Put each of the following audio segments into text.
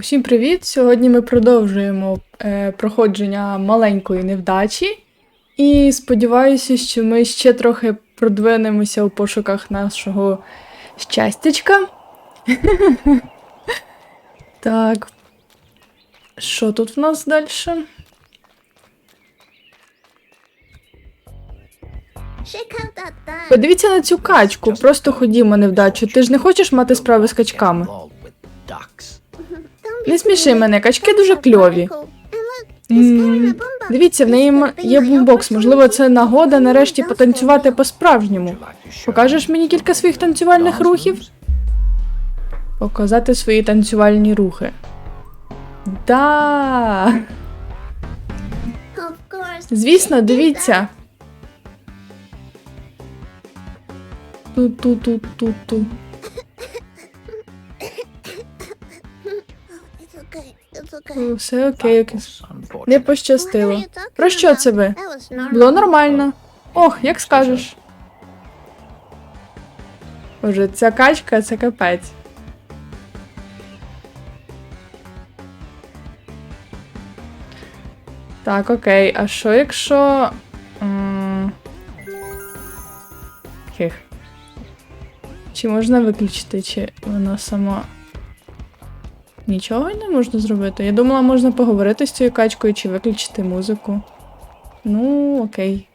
Усім привіт! Сьогодні ми продовжуємо е, проходження маленької невдачі. І сподіваюся, що ми ще трохи продвинемося у пошуках нашого щастячка. так. Що тут в нас далі? Подивіться на цю качку, просто ходімо невдачу. Ти ж не хочеш мати справи з качками? Не сміши мене, качки дуже кльові. Дивіться, в неї є бумбокс. Можливо, це нагода нарешті потанцювати по-справжньому. Покажеш мені кілька своїх танцювальних рухів? Показати свої танцювальні рухи. Да. Звісно, дивіться. Ту-ту-ту-ту-ту. Все окей, окей. Не пощастило. Про що це ви? Було нормально. Ох, як скажеш. Боже, ця качка це капець. Так, окей. А що якщо. м, Хих. Чи можна виключити, чи вона сама. Нічого не можна зробити. Я думала, можна поговорити з цією качкою чи виключити музику. Ну, окей.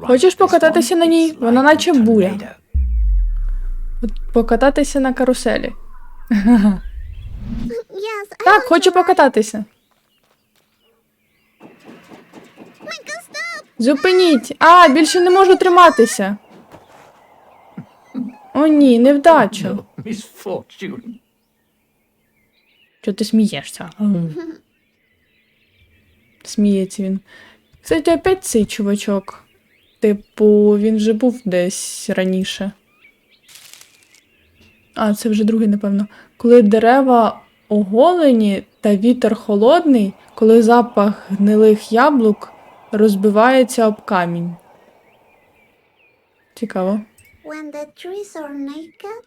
Хочеш покататися на ній? Вона наче буря. От покататися на каруселі. Так, хочу покататися. Зупиніть! А, більше не можу триматися. О, ні, невдача. Чого ти смієшся? Сміється він. Кстати, опять цей чувачок. Типу, він вже був десь раніше. А, це вже другий, напевно. Коли дерева оголені та вітер холодний, коли запах гнилих яблук розбивається об камінь. Цікаво. When the trees are naked,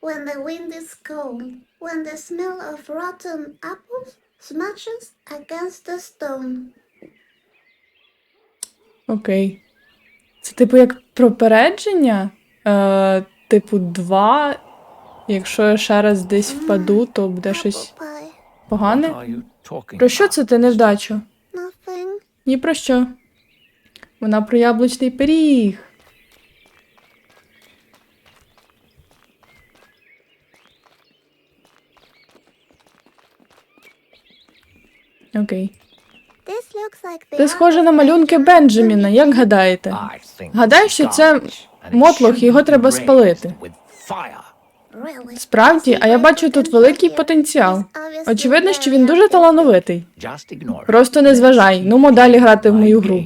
when the wind is cold, when the smell of rotten apples smashes against the stone. Окей. Це типу як пропередження? Е, типу, два. Якщо я ще раз десь впаду, то буде щось погане. Про що це ти невдачу? Ні про що. Вона про яблучний пиріг. Окей. Це схоже на малюнки Бенджаміна, як гадаєте? Гадаю, що це мотлох, його треба спалити. Справді, а я бачу тут великий потенціал. Очевидно, що він дуже талановитий. Просто не зважай, ну далі грати в мою гру.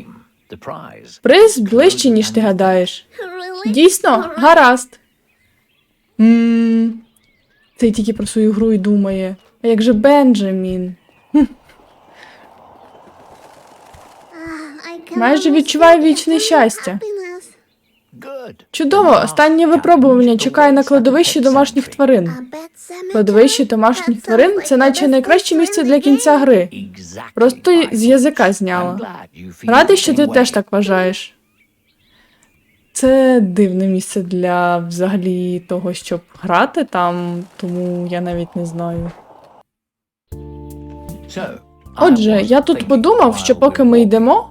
Приз ближче, ніж ти гадаєш. Дійсно, гаразд. Ммм. Цей тільки про свою гру і думає. А як же Бенджамін? Ah, Майже відчуваю вічне щастя. Чудово, останнє випробування чекає на кладовищі домашніх тварин. Кладовище домашніх тварин це наче найкраще місце для кінця гри. Просто з язика зняла. Радий, що ти теж так вважаєш. Це дивне місце для взагалі того, щоб грати там, тому я навіть не знаю. Отже, я тут подумав, що поки ми йдемо,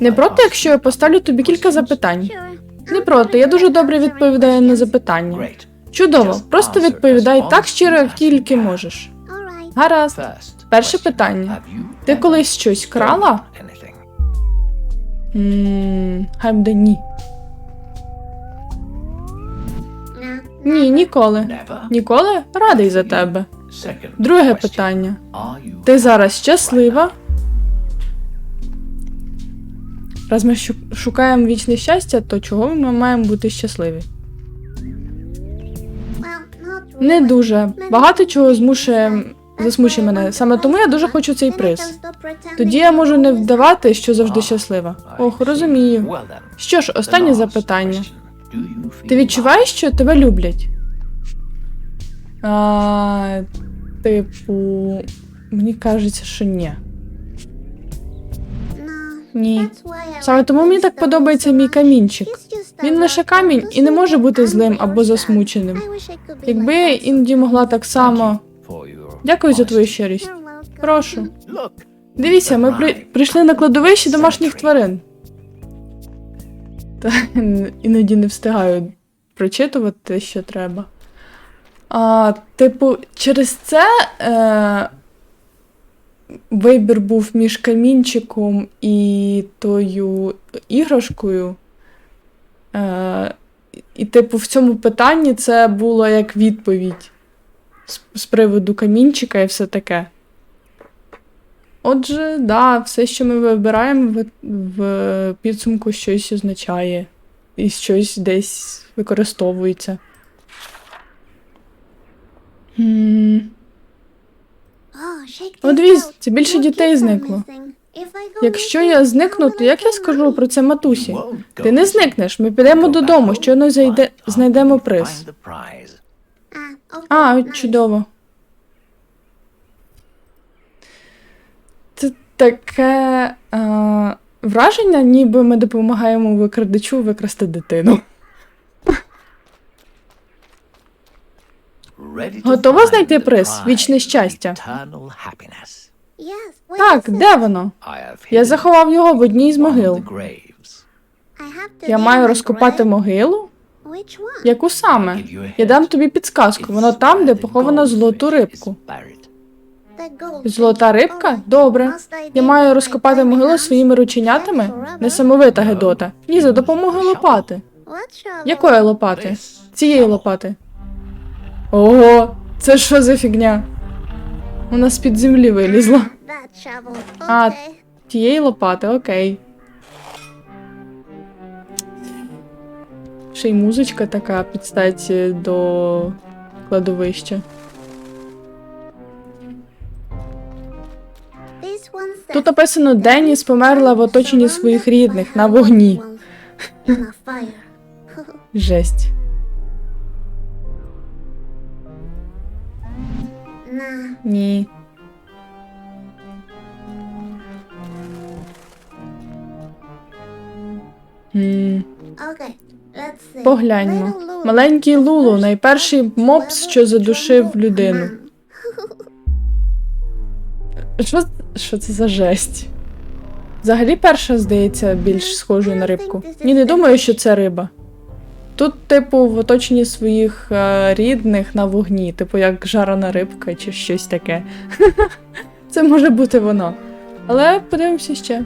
не проти, якщо я поставлю тобі кілька запитань. Не проти, я дуже добре відповідаю на запитання. Чудово, просто відповідай так щиро, як тільки можеш. Гаразд. Перше питання. Ти колись щось крала? Ммм, хай буде ні. Ні, ніколи. Ніколи? Радий за тебе. Друге питання. Ти зараз щаслива? Раз ми шукаємо вічне щастя, то чого ми маємо бути щасливі? Не дуже. Багато чого змушує засмучує мене. Саме тому я дуже хочу цей приз. Тоді я можу не вдавати, що завжди щаслива. Ох, розумію. Що ж, останнє запитання. Ти відчуваєш, що тебе люблять? А, типу, мені кажеться, що ні. Ні. Саме тому мені так подобається мій камінчик. Він лише камінь і не може бути злим або засмученим. Якби я іноді могла так само. Дякую за твою щирість. Прошу. Дивіться, ми при... прийшли на кладовище домашніх тварин. Та іноді не встигаю прочитувати, що треба. А, типу, через це е, вибір був між камінчиком і тою іграшкою. Е, і, типу, в цьому питанні це було як відповідь з, з приводу камінчика і все таке. Отже, да, все, що ми вибираємо в, в підсумку, щось означає. І щось десь використовується. Хм. О, дивись, це більше дітей зникло. Якщо я зникну, то як я скажу про це матусі? Ти не зникнеш, ми підемо додому, щойно зайде... знайдемо приз. А, чудово. Це таке е, враження, ніби ми допомагаємо викрадачу викрасти дитину. Готова знайти приз? Вічне щастя. Так, де воно? Я заховав його в одній з могил. Я маю розкопати могилу? Яку саме? Я дам тобі підсказку. Воно там, де поховано золоту рибку. Золота рибка? Добре. Я маю розкопати могилу своїми рученятами? Несамовита Гедота. Ні, за допомогою лопати. Якої лопати? Цієї лопати. Ого, це що за фігня? Вона з-під землі вилізла. А, Тієї лопати, окей. Ще й музичка така під статі до кладовища. Тут написано Деніс померла в оточенні своїх рідних на вогні. Жесть. Ні. М, Погляньмо. Маленький Лулу, найперший мопс, що задушив людину. Що, що це за жесть? Взагалі перша, здається, більш схожою на рибку. Ні, не думаю, що це риба. Тут, типу, в оточенні своїх е, рідних на вогні, типу, як жарена рибка чи щось таке. Це може бути воно. Але подивимося ще.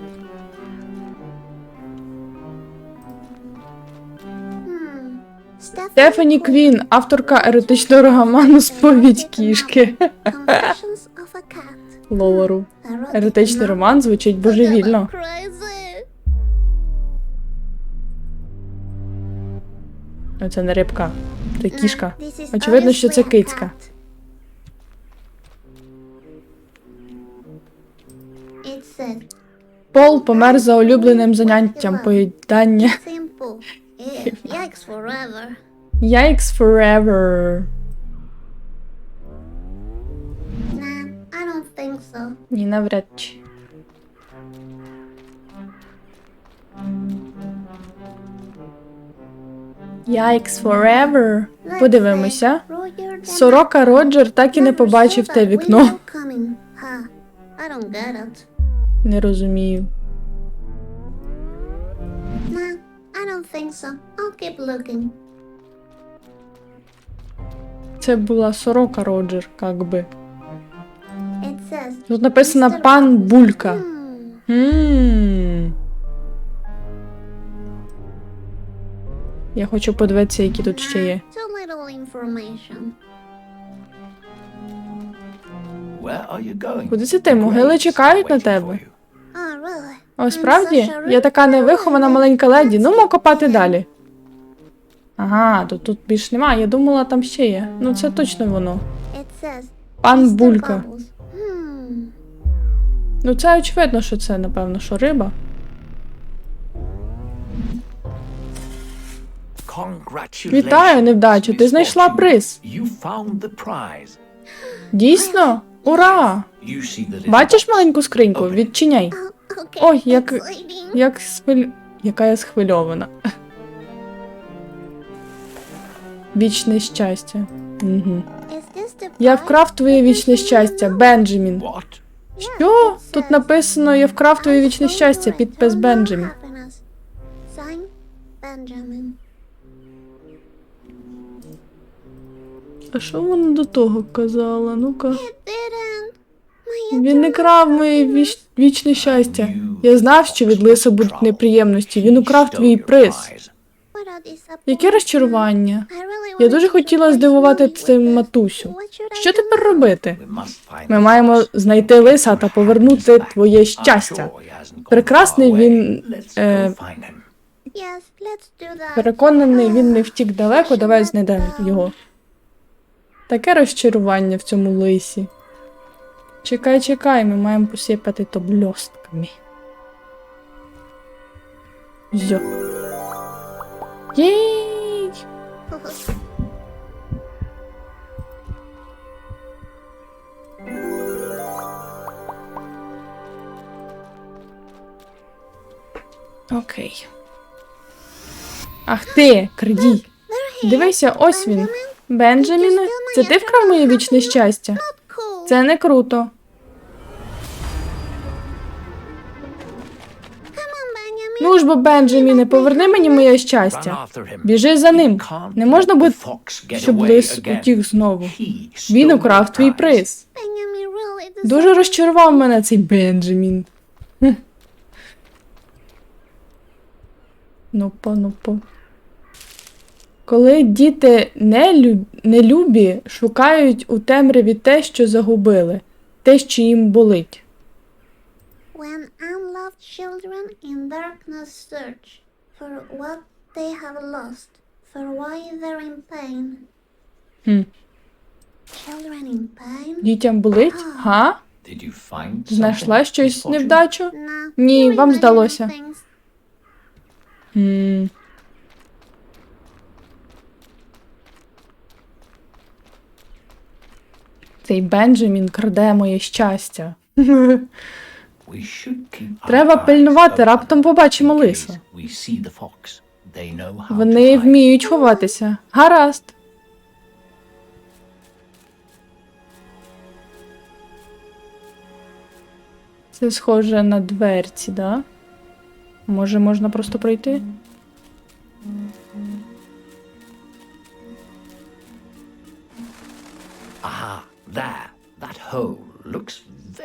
Стефані Квін, авторка еротичного роману Сповідь кішки. Лолару. Еротичний роман звучить божевільно. Це не рибка, це кішка. Очевидно, що це кицька. Пол помер за улюбленим заняттям поїдання. Yikes forever. Yikes forever. Ні, навряд чи. Yikes forever. Let's Подивимося. Сорока Роджер так і не побачив те вікно. Не розумію. Це була сорока Роджер, как би. Тут написано пан Булька. Hmm. Ммм. Я хочу подивитися, які тут ще є. Куди це ти? Могили чекають на тебе. О, справді? Я така невихована маленька леді. Ну, мо копати далі. Ага, то тут більш немає. Я думала, там ще є. Ну, це точно воно. Пан Булька. Ну це очевидно, що це, напевно, що риба. Вітаю, невдачу, ти знайшла приз. Дійсно? Ура! Бачиш маленьку скриньку? Відчиняй. Ой, як, як схвиль... Яка я схвильована. Вічне щастя. Угу. Я вкрав твоє вічне щастя, Бенджамін. Що? Тут написано Я вкрав твоє вічне щастя, підпис Бенджамін. А що вона до того казала? Ну-ка. Він не крав моє віч... вічне щастя. Я знав, що від лиса будуть неприємності. Він украв твій приз. Яке розчарування. Я дуже хотіла здивувати цим матусю. Що тепер робити? Ми маємо знайти лиса та повернути твоє щастя. Прекрасний він. Е, переконаний, він не втік далеко, давай знайдемо його. Таке розчарування в цьому лисі. Чекай, чекай, ми маємо посипати то бльостками. Зьо. Єй! Окей. Ах ти, крадій. Дивися, ось він. Бенджаміне, це ти вкрав моє вічне щастя? Це не круто. Ну ж бо, Бенджаміне, поверни мені моє щастя. Біжи за ним. Не можна бути, щоб лис утік знову. Він украв твій приз. Дуже розчарував мене цей Бенджамін. Ну по, ну по. Коли діти нелю- нелюбі шукають у темряві те, що загубили, те, що їм болить. When unloved children in darkness search for what they have lost, for why they're in pain. Хм. Children in pain? Дітям болить? Га? Знайшла щось невдачу? Ні, вам здалося. Хм. Цей Бенджамін краде моє щастя. Треба пильнувати, раптом побачимо лиса. Вони вміють ховатися. Гаразд. Це схоже на дверці, да? Може, можна просто пройти?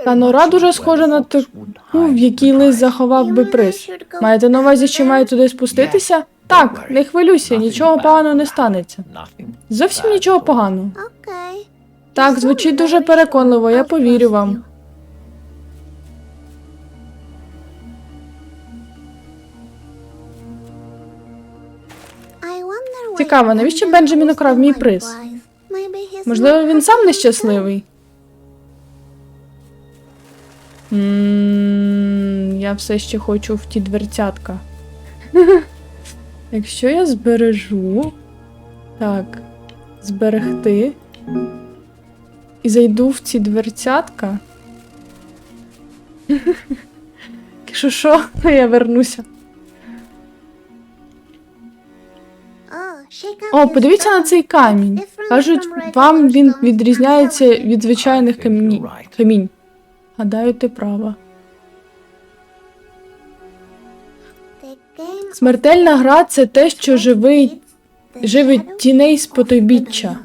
Та нора дуже схожа на таку, Ну, в якій лис заховав би приз. Маєте на увазі, що має туди спуститися? Так, не хвилюйся, нічого поганого не станеться. Зовсім нічого поганого. Так, звучить дуже переконливо, я повірю вам. Цікаво, навіщо Бенджамін украв мій приз? Можливо, він сам нещасливий. М, Я все ще хочу в ті дверцятка. Якщо я збережу. Так, зберегти. І зайду в ці дверцятка. Якщо що, я вернуся. О, подивіться на цей камінь. Кажуть, вам він відрізняється від звичайних камінь. камінь. Гадаю, ти права. Смертельна гра це те, що живий, живить тіней з потойбіччя.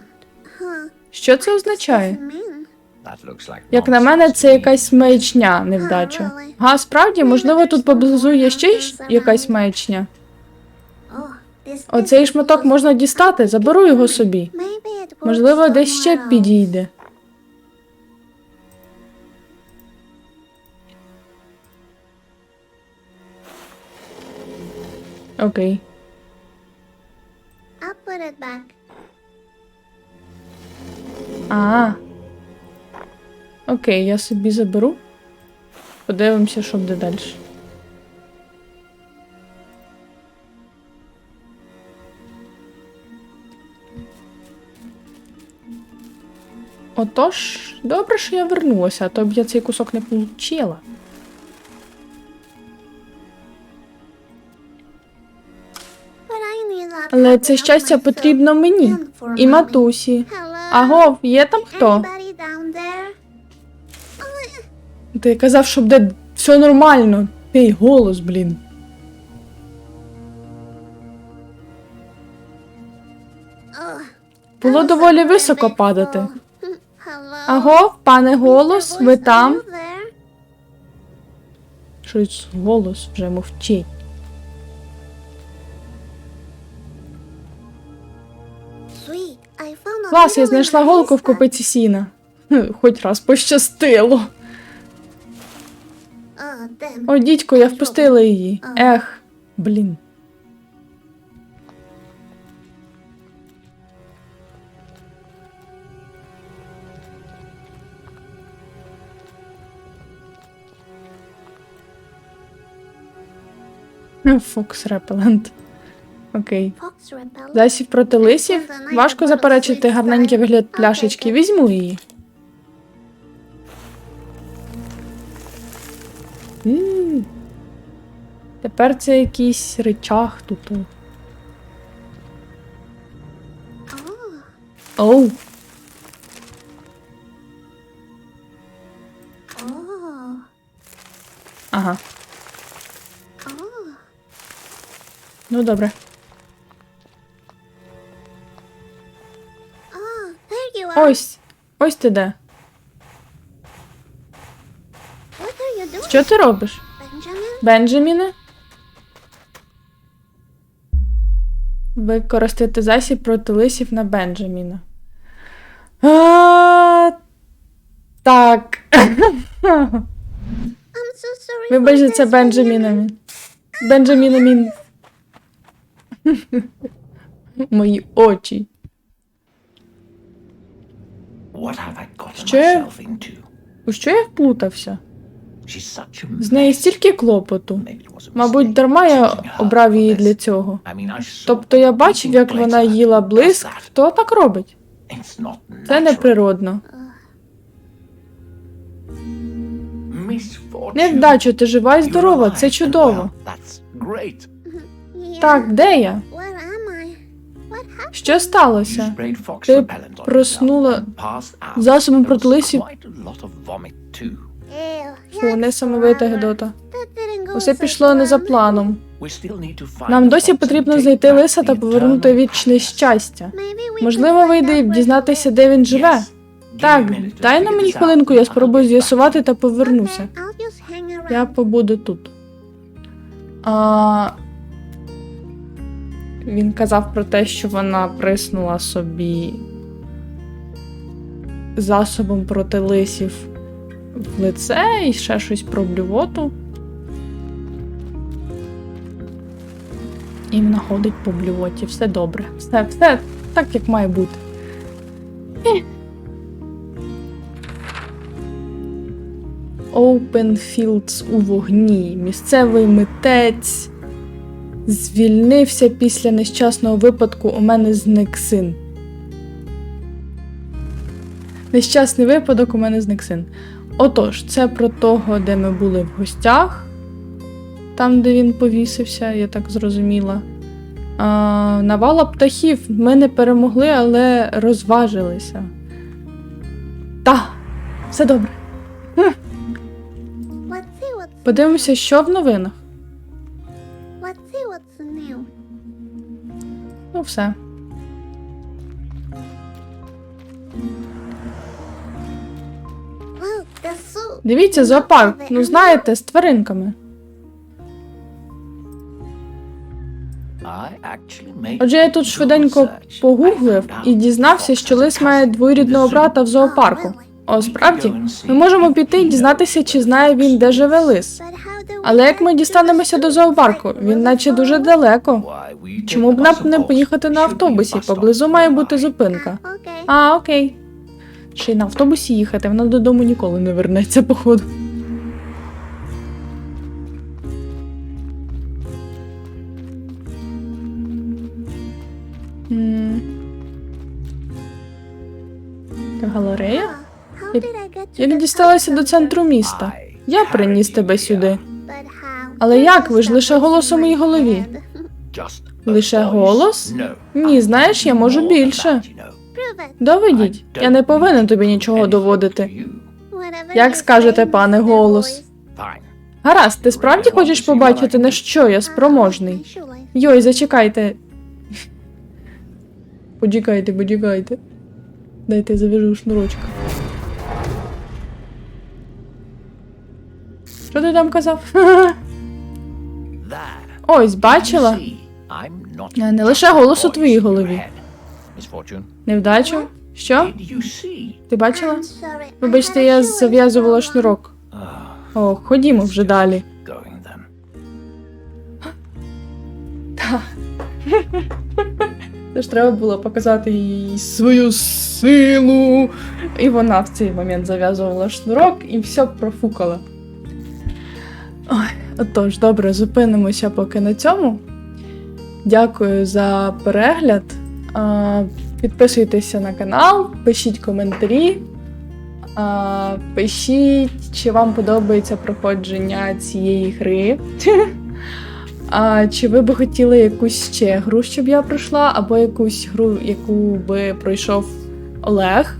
Що це означає? Як на мене, це якась маячня, невдача. Га, справді, можливо, тут поблизу є ще якась маячня. Оцей шматок можна дістати, заберу його собі. Was Можливо, десь ще підійде. Окей. А. Окей, я собі заберу. Подивимося, що буде далі. Отож, добре, що я вернулася, а то б я цей кусок не получила. Але це щастя потрібно мені і матусі. Агов, є там хто? Ти казав, що буде все нормально. Пей голос, блін. Було доволі високо падати. Агов, пане голос, ви там? Щось голос вже мовчить. Клас, я знайшла голку в копиці сіна. Хоч раз пощастило. О, дідько, я впустила її. Ех, блін. Фокс репелент. Окей. Засіб проти лисів. Важко заперечити гарненький вигляд пляшечки. Візьму її. М. Тепер це якийсь речах тут. Оу, ага. Ну добре. Ось. Ось ти де. Що ти робиш? Бенджаміне? Використати засіб проти лисів на Бенджаміна. А, так. I'm so sorry. Вибач, for за це. Бенджамінамін. Бенджамінамін. Мої очі. Що я-? У що я вплутався? З неї стільки клопоту. Мабуть, дарма я обрав її для цього. Тобто я бачив, як вона їла блиск. Хто так робить? Це неприродно. Невдача, ти жива і здорова, це чудово. Так, де я? Що сталося? Ти проснула засобом проти лисів. Фу, несамовита. Гедота. Усе пішло не за планом. Нам досі потрібно знайти лиса та повернути вічне щастя. Можливо, вийде дізнатися, де він живе. Так, дай на мені хвилинку, я спробую з'ясувати та повернуся. Я побуду тут. А... Він казав про те, що вона приснула собі засобом проти лисів в лице і ще щось про блювоту. І вона ходить по блювоті. Все добре. Все, все так, як має бути. Open Fields у вогні. Місцевий митець звільнився після нещасного випадку. У мене зник син. Нещасний випадок, у мене зник син. Отож, це про того, де ми були в гостях, там, де він повісився, я так зрозуміла. А, навала птахів. Ми не перемогли, але розважилися. Та, все добре. Подивимося, що в новинах. Все. Дивіться, зоопарк. Ну, знаєте, з тваринками. Отже, я тут швиденько погуглив і дізнався, що лис має двоюрідного брата в зоопарку. О, справді, ми можемо піти і дізнатися, чи знає він, де живе лис. Але як ми дістанемося до зоопарку? Він наче дуже далеко. Чому б нам не поїхати на автобусі? Поблизу має бути зупинка. А, окей. Ще й на автобусі їхати, вона додому ніколи не вернеться, походу. Галерея? How Я- did I get to Я не дісталася до центру міста. Я приніс тебе сюди. Але як? Ви ж лише голос у моїй голові. Лише голос? Ні, знаєш, я можу більше. Доведіть. Я не повинен тобі нічого доводити. Як скажете, пане голос. Гаразд, ти справді хочеш побачити, на що я спроможний? Йой, зачекайте. Почекайте, почекайте. Дайте я завяжу шнурочка. Що ти там казав? Ось, бачила? Не лише голос у твоїй голові. Невдачу? Що? Ти бачила? Вибачте, я зав'язувала шнурок. О, ходімо вже далі. Це ж треба було показати їй свою силу. І вона в цей момент зав'язувала шнурок і все профукала. Ой, отож, добре, зупинимося поки на цьому. Дякую за перегляд. Підписуйтеся на канал, пишіть коментарі. Пишіть, чи вам подобається проходження цієї гри. А чи ви би хотіли якусь ще гру, щоб я пройшла, або якусь гру, яку би пройшов Олег?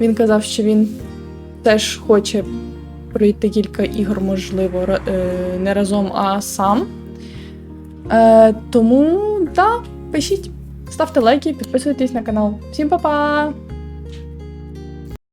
Він казав, що він теж хоче пройти кілька ігор, можливо, е, не разом, а сам. Е, тому, так, пишіть, ставте лайки, підписуйтесь на канал. Всім па-па!